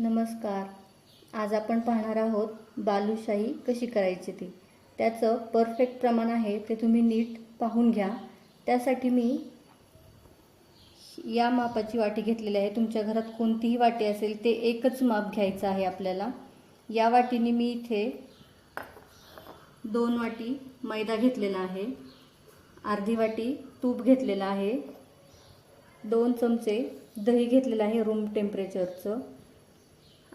नमस्कार. आज आपण पाहणार आहोत बालुशाही कशी करायची ती. त्याचं परफेक्ट प्रमाण आहे ते तुम्ही नीट पाहून घ्या. त्यासाठी मी या मापाची वाटी घेतलेली आहे. तुमच्या घरात कोणतीही वाटी असेल ते एकच माप घ्यायचं आहे आपल्याला. या वाटीने मी इथे दोन वाटी मैदा घेतलेला आहे. अर्धी वाटी तूप घेतलेलं आहे. दोन चमचे दही घेतलेलं आहे रूम टेम्परेचरचं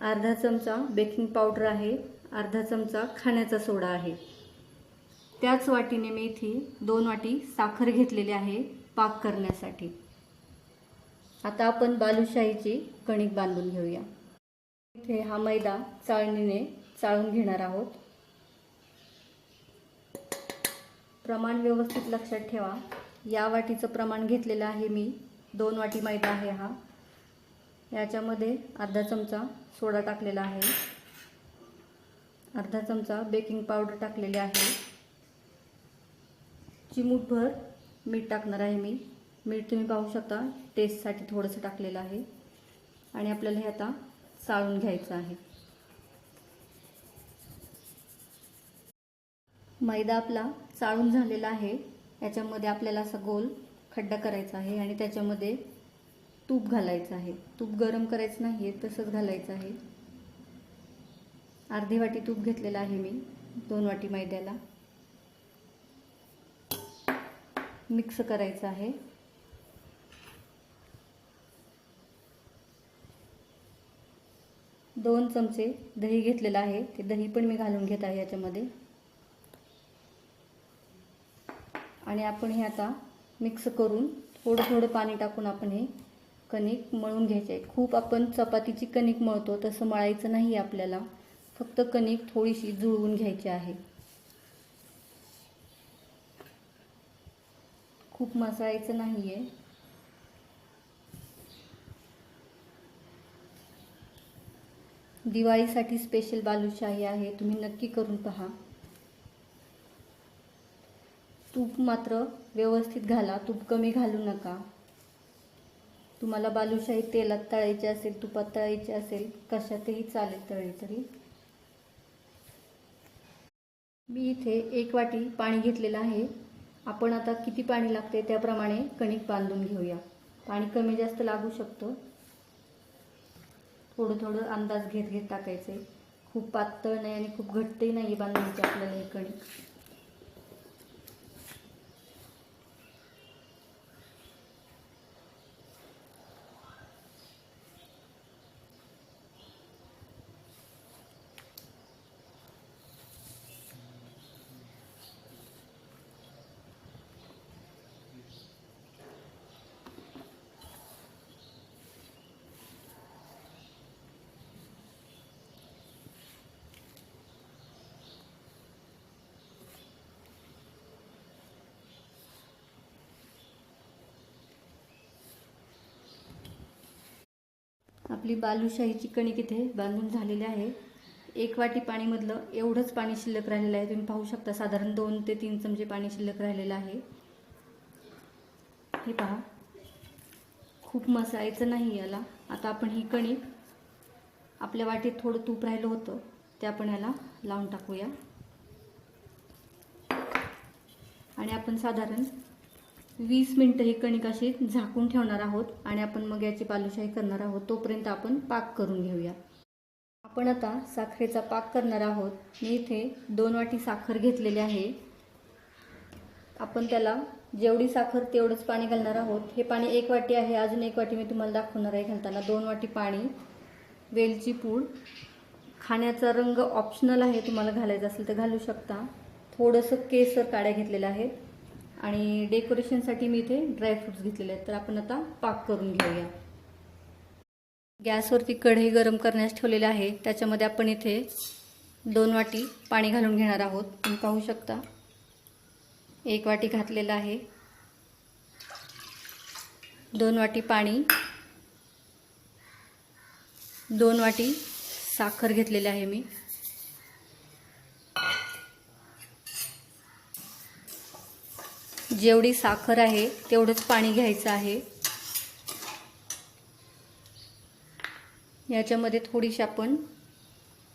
अर्धा चमचा बेकिंग पावडर आहे अर्धा चमचा खाण्याचा सोडा आहे. त्याच वाटीने मी इथे दोन वाटी साखर घेतलेली आहे पाक करण्यासाठी. आता आपण बालुशाहीची कणिक बांधून घेऊया. इथे हा मैदा चाळणीने चाळून घेणार आहोत. प्रमाण व्यवस्थित लक्षात ठेवा. या वाटीचं प्रमाण घेतलेलं आहे मी. दोन वाटी मैदा आहे हा. याच्यामध्ये अर्धा चमचा सोडा टाकलेला आहे. अर्धा चमचा बेकिंग पावडर टाकलेले आहे. चिमूटभर मीठ टाकणार आहे मी. मीठ तुम्ही पाहू शकता टेस्टसाठी थोडंसं टाकलेलं आहे. आणि आपल्याला हे आता चाळून घ्यायचं आहे. मैदा आपला चाळून झालेला आहे. याच्यामध्ये आपल्याला असा गोल खड्डा करायचा आहे आणि त्याच्यामध्ये तूप घालायचं आहे. तूप गरम करायचं नाही आहे तसंच घालायचं आहे. अर्धी वाटी तूप घेतलेलं आहे मी दोन वाटी मैद्याला. मिक्स करायचं आहे. दोन चमचे दही घेतलेलं आहे ते दही पण मी घालून घेत आहे याच्यामध्ये. आणि आपण हे आता मिक्स करून थोडं थोडं पाणी टाकून आपण हे कणिक मळून घ्यायचे. आहे खूप आपण चपातीची कणिक मळतो तसं मळायचं नाही आहे आपल्याला. फक्त कणिक थोडीशी जुळवून घ्यायची आहे. खूप मसाळायचं नाही आहे दिवाळीसाठी स्पेशल बालूशाही आहे तुम्ही नक्की करून पहा. तूप मात्र व्यवस्थित घाला तूप कमी घालू नका. तुम्हाला बालुशाही तेलात तळायची असेल तुपात तळायची असेल कशातही चालेल तळली तरी. मी इथे एक वाटी पाणी घेतलेलं आहे. आपण आता किती पाणी लागते त्याप्रमाणे कणिक बांधून घेऊया. पाणी कमी जास्त लागू शकतं. थोडं थोडं अंदाज घेत घेत टाकायचे. खूप पातळ नाही आणि खूप घट्टही नाही बांधायचे आपल्याला हे कणिक. आपली बालूशाहीची कणिक इथे बांधून झालेली आहे. एक वाटी पाणीमधलं एवढंच पाणी शिल्लक राहिलेलं आहे. तुम्ही पाहू शकता साधारण दोन ते तीन चमचे पाणी शिल्लक राहिलेलं आहे. हे पहा. खूप मसाळायचं नाही याला. आता आपण ही कणिक आपल्या वाटीत थोडं तूप राहिलं होतं. ते आपण याला लावून टाकूया. आणि आपण साधारण वीस मिनटं ही कणिक अशी झाकून ठेवणार आहोत आणि आपण मग याची बालुशाही करणार आहोत. तोपर्यंत आपण पाक करून घेऊया. आपण आता साखरेचा पाक करणार आहोत. मी इथे दोन वाटी साखर घेतलेली आहे. आपण त्याला जेवढी साखर तेवढंच पाणी घालणार आहोत. हे पाणी एक वाटी आहे. अजून एक वाटी मी तुम्हाला दाखवणार आहे घालताना. दोन वाटी पाणी वेलची पूड. खाण्याचा रंग ऑप्शनल आहे. तुम्हाला घालायचा असेल तर घालू शकता. थोडंसं केसर काड्या घेतलेल्या आहेत. आणि डेकोरेशनसाठी मी इथे ड्रायफ्रुट्स घेतलेले आहेत. तर आपण आता पाक करून घेऊया. गॅसवरती कढई गरम करण्यास ठेवलेले आहे. त्याच्यामध्ये आपण इथे दोन वाटी पाणी घालून घेणार आहोत. तुम्ही पाहू शकता. एक वाटी घातलेलं आहे. दोन वाटी पाणी. दोन वाटी साखर घेतलेली आहे मी. जेवढी साखर आहे तेवढंच पाणी घ्यायचं आहे. याच्यामध्ये थोडीशी आपण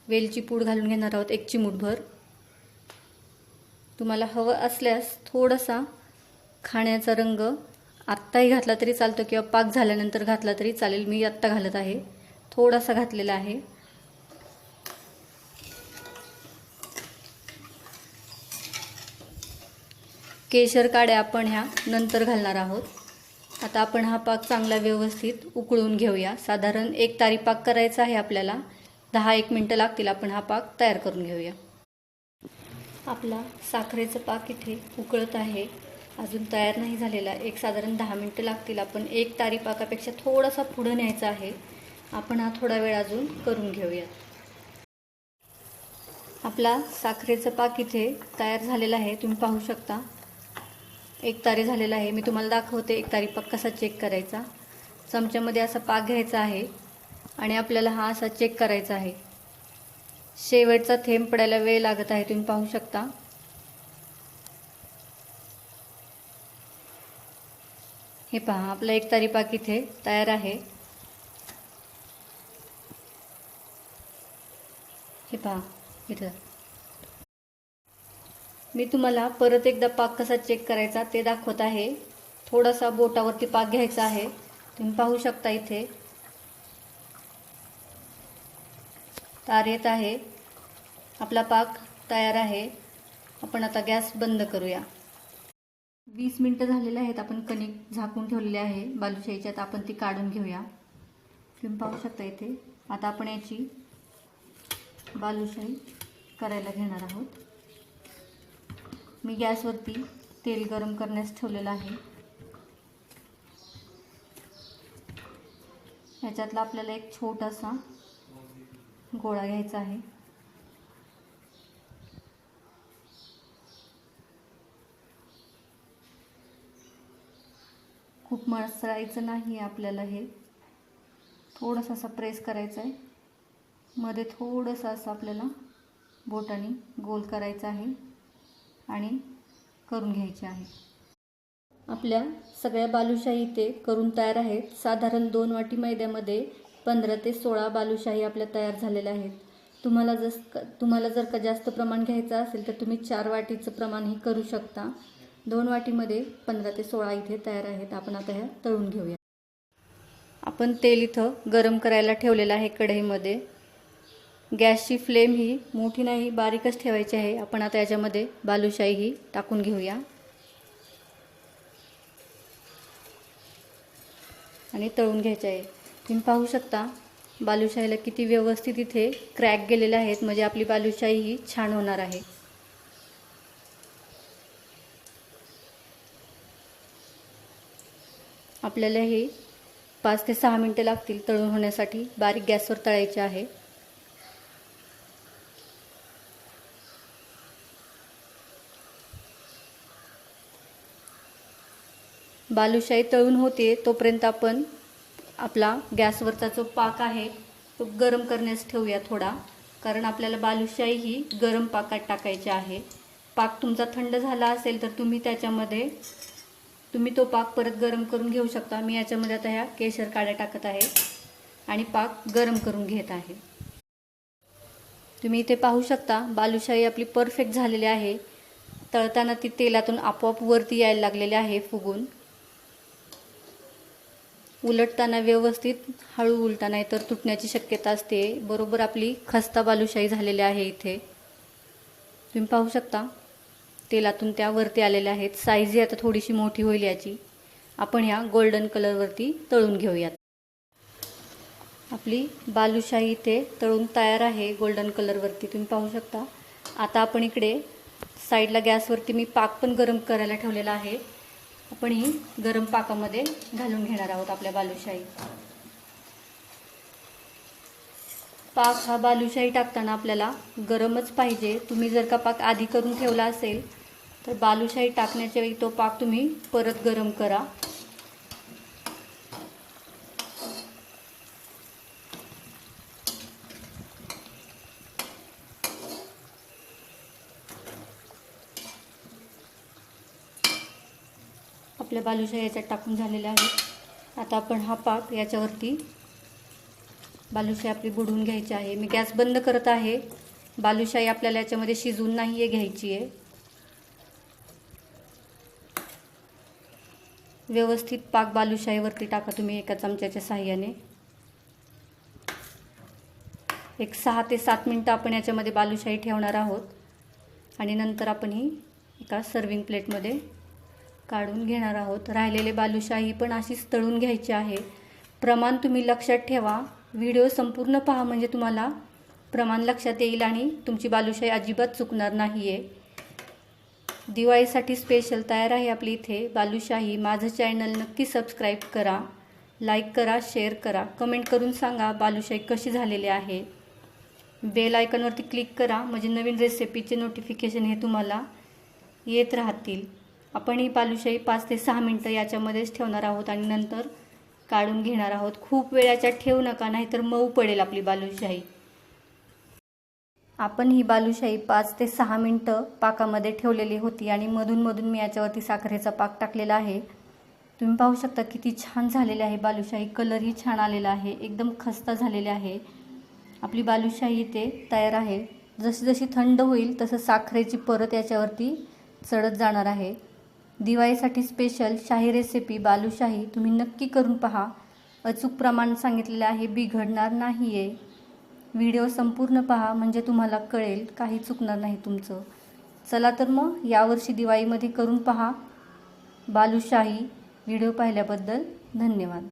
वेलची पूड घालून घेणार आहोत एक चिमूटभर. तुम्हाला हवं असल्यास थोडासा खाण्याचा रंग आत्ताही घातला तरी चालतो किंवा पाक झाल्यानंतर घातला तरी चालेल. मी आत्ता घालत आहे. थोडासा घातलेला आहे. केशर काड्या आपण ह्या नंतर घालणार आहोत. आता आपण हा पाक चांगला व्यवस्थित उकळून घेऊया. साधारण एक तारी पाक करायचा आहे आपल्याला. दहा एक मिनटं लागतील आपण हा पाक तयार करून घेऊया. आपला साखरेचं पाक इथे उकळत आहे. अजून तयार नाही झालेला. एक साधारण दहा मिनटं लागतील आपण एक तारी पाकापेक्षा थोडासा पुढं न्यायचा आहे. आपण हा थोडा वेळ अजून करून घेऊयात आपला साखरेचं पाक इथे तयार झालेला आहे. तुम्ही पाहू शकता. एक तारी झालेला आहे. मी तुम्हाला दाखवते एक तारी पाक कसा चेक करायचा. चमच्यामध्ये असा पाक घ्यायचा आहे आणि आपल्याला हा असा चेक करायचा आहे. शेवटचा थेंब पडायला वेळ लागत आहे तुम्ही पाहू शकता. हे पहा आपला एक तारी पाक इथे तयार आहे. हे पहा इथं. मी तुम्हाला परत एकदा पाक कसा चेक करायचा ते दाखवत आहे. थोडासा बोटावरती पाक घ्यायचा आहे. तुम्ही पाहू शकता इथे. तार येत आहे. आपला पाक तयार आहे. आपण आता गॅस बंद करूया. वीस मिनटं झालेले आहेत. आपण कणिक झाकून ठेवलेले आहे. बालुशाहीच्यात आपण ती काढून घेऊया. तुम्ही पाहू शकता इथे. आता आपण याची बालुशाही करायला घेणार आहोत. मी गॅसवरती तेल गरम करण्यास ठेवलेलं आहे. ह्याच्यातला आपल्याला एक छोटासा गोळा घ्यायचा आहे. खूप मळसळायचं नाही आपल्याला हे. थोडंसं असं प्रेस करायचं आहे. मध्ये थोडंसं असं आपल्याला बोटाने गोल करायचं आहे. आणि करून घ्यायचे आहे. आपल्या सगळ्या बालुशाही इथे करून तयार आहेत. साधारण दोन वाटी मैद्यामध्ये पंधरा ते सोळा बालुशाही आपल्या तयार झालेल्या आहेत. तुम्हाला जस तुम्हाला जर का जास्त प्रमाण घ्यायचं असेल तर तुम्ही चार वाटीचं प्रमाणही करू शकता. दोन वाटीमध्ये पंधरा ते सोळा इथे तयार आहेत. आपण आता ह्या तळून घेऊया. आपण तेल इथं गरम करायला ठेवलेलं आहे कढईमध्ये. गॅसची फ्लेम ही मोठी नाही बारीकच ठेवायची आहे. आपण आता याच्यामध्ये बालुशाही ही टाकून घेऊया. आणि तळून घ्यायचे आहे. तुम्ही पाहू शकता बालुशाहीला किती व्यवस्थित इथे क्रॅक गेलेले आहेत. म्हणजे आपली बालुशाही ही छान होणार आहे. आपल्याला हे पाच ते सहा मिनटं लागतील तळून होण्यासाठी. बारीक गॅसवर तळायचे आहे. बालुशाही तळून होते तोपर्यंत आपण आपला गॅसवरचा जो पाक आहे तो गरम करण्यास ठेवूया थोडा. कारण आपल्याला बालुशाही ही गरम पाकात टाकायची आहे. पाक तुमचा थंड झाला असेल तर तुम्ही त्याच्यामध्ये तुम्ही तो पाक परत गरम करून घेऊ शकता. मी याच्यामध्ये आता ह्या केशर काड्या टाकत आहे आणि पाक गरम करून घेत आहे. तुम्ही इथे पाहू शकता बालुशाही आपली परफेक्ट झालेली आहे. तळताना ती तेलातून आपोआप वरती यायला लागलेली आहे फुगून. उलटताना व्यवस्थित हळू उलटा नाही तर तुटण्याची शक्यता असते. बरोबर आपली खस्ता बालुशाही झालेली आहे इथे. तुम्ही पाहू शकता तेलातून त्या वरती आलेल्या आहेत. साईजही आता थोडीशी मोठी होईल याची. आपण ह्या गोल्डन कलरवरती तळून घेऊयात. आपली बालुशाही इथे तळून तयार आहे गोल्डन कलरवरती तुम्ही पाहू शकता. आता आपण इकडे साईडला गॅसवरती मी पाक पण गरम करायला ठेवलेला आहे. आपण ही गरम पाकामध्ये घालून घेणार आहोत आपल्या बालुशाही. पाक हा बालुशाही टाकताना आपल्याला गरमच पाहिजे. तुम्ही जर का पाक आधी करून ठेवला असेल तर बालुशाही टाकण्याच्या वेळी तो पाक तुम्ही परत गरम करा. आपल्या बालुशाही याच्यात टाकून झालेल्या आहेत आता आपण हा पाक याच्यावरती बालुशाही आपली बुडवून घ्यायची आहे. मी गॅस बंद करत आहे. बालुशाही आपल्याला याच्यामध्ये शिजवून नाही आहे घ्यायची आहे व्यवस्थित पाक बालुशाहीवरती टाका तुम्ही एका चमच्याच्या साह्याने. एक सहा ते सात मिनटं आपण याच्यामध्ये बालुशाही ठेवणार आहोत. आणि नंतर आपण ही एका सर्विंग प्लेटमध्ये काढून घेणार आहोत. राहिलेले बालुशाही पण अशीच तळून घ्यायची आहे. प्रमाण तुम्ही लक्षात ठेवा. व्हिडिओ संपूर्ण पहा म्हणजे तुम्हाला प्रमाण लक्षात येईल आणि तुमची बालुशाही अजिबात चुकणार नाही आहे दिवाळीसाठी स्पेशल तयार आहे आपली इथे बालुशाही. माझं चॅनल नक्की सबस्क्राईब करा. लाईक करा शेअर करा. कमेंट करून सांगा बालुशाही कशी झालेली आहे. बेल आयकॉनवरती क्लिक करा. म्हणजे नवीन रेसिपीचे नोटिफिकेशन हे तुम्हाला येत राहतील. आपण ही बालुशाही पाच ते सहा मिनटं याच्यामध्येच ठेवणार आहोत आणि नंतर काढून घेणार आहोत. खूप वेळाच्या ठेवू नका नाहीतर मऊ पडेल आपली बालुशाही. आपण ही बालुशाही पाच ते सहा मिनटं पाकामध्ये ठेवलेली होती आणि मधून मधून मी याच्यावरती साखरेचा पाक टाकलेला आहे. तुम्ही पाहू शकता किती छान झालेली आहे बालुशाही कलरही छान आलेला आहे एकदम खस्ता झालेले आहे. आपली बालुशाही इथे तयार आहे. जशी जशी थंड होईल तसं साखरेची परत याच्यावरती चढत जाणार आहे. दिवाळीसाठी स्पेशल शाही रेसिपी बालूशाही तुम्ही नक्की करून पहा. अचूक प्रमाण सांगितलेलं आहे बिघडणार नाही आहे व्हिडिओ संपूर्ण पहा म्हणजे तुम्हाला कळेल काही चुकणार नाही तुमचं. चला तर मग यावर्षी दिवाळीमध्ये करून पहा बालुशाही व्हिडिओ पाहिल्याबद्दल धन्यवाद.